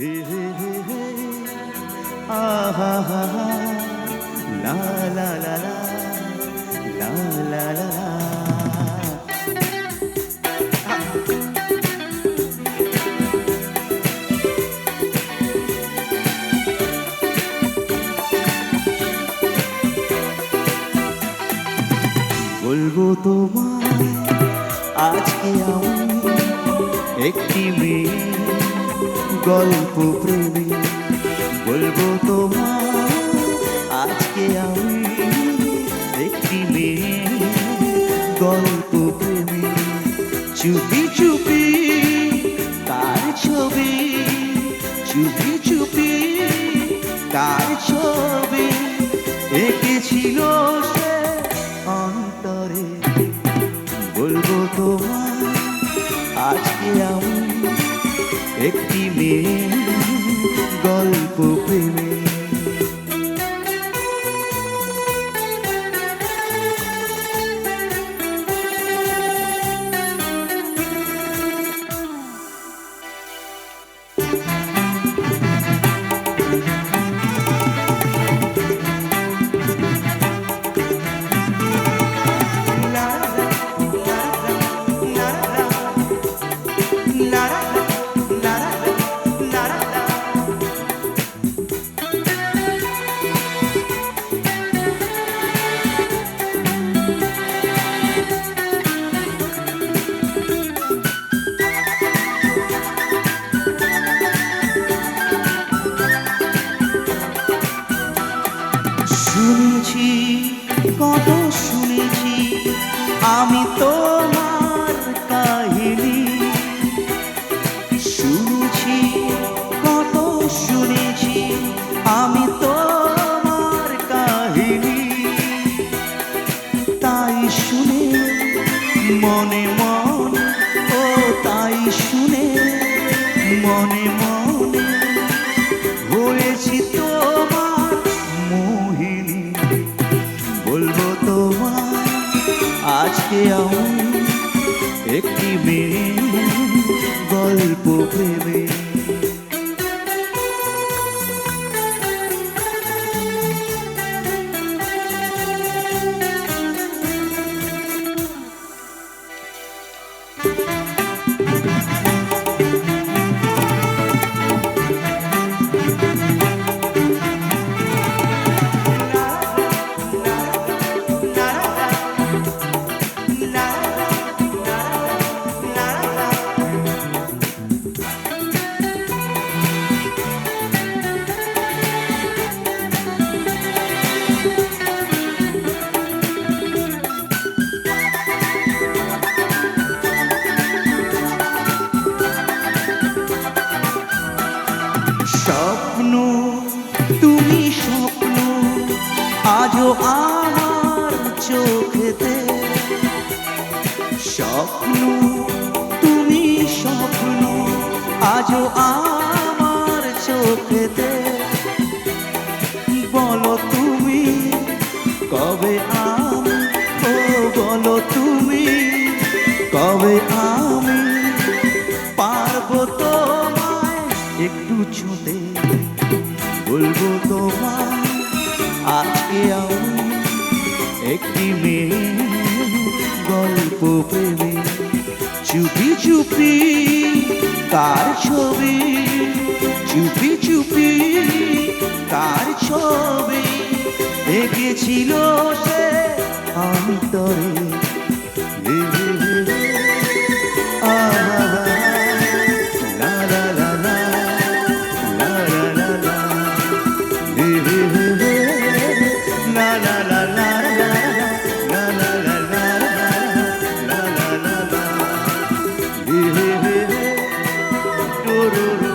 হে হা হা বলব আজকে আমি একটি মেয়ে। গল্প প্রেমী। বলব তোমায়, আজকে আমি একটি মেয়ে গল্প প্রেমী। চুপি চুপি তার ছবি, চুপি চুপি তার ছবি এঁকেছিল সে একটি মেয়ে গল্প প্রেমী কত শুনেছি আমি তোমার একটি মেয়ে গল্প প্রেমে। আমার চোখেতে। স্বপ্ন, তুমি স্বপ্ন, আজও আমার চোখেতে। বলো তুমি কবে আমি, ও বলো তুমি কবে আমি পারব তোমায় একটু ছুঁতে। বলব তোমায় আমি একটি মেয়ে গল্প প্রেমে। চুপি চুপি তার ছবি, চুপি চুপি তার ছবি এঁকেছিল সে অন্তরে। do do do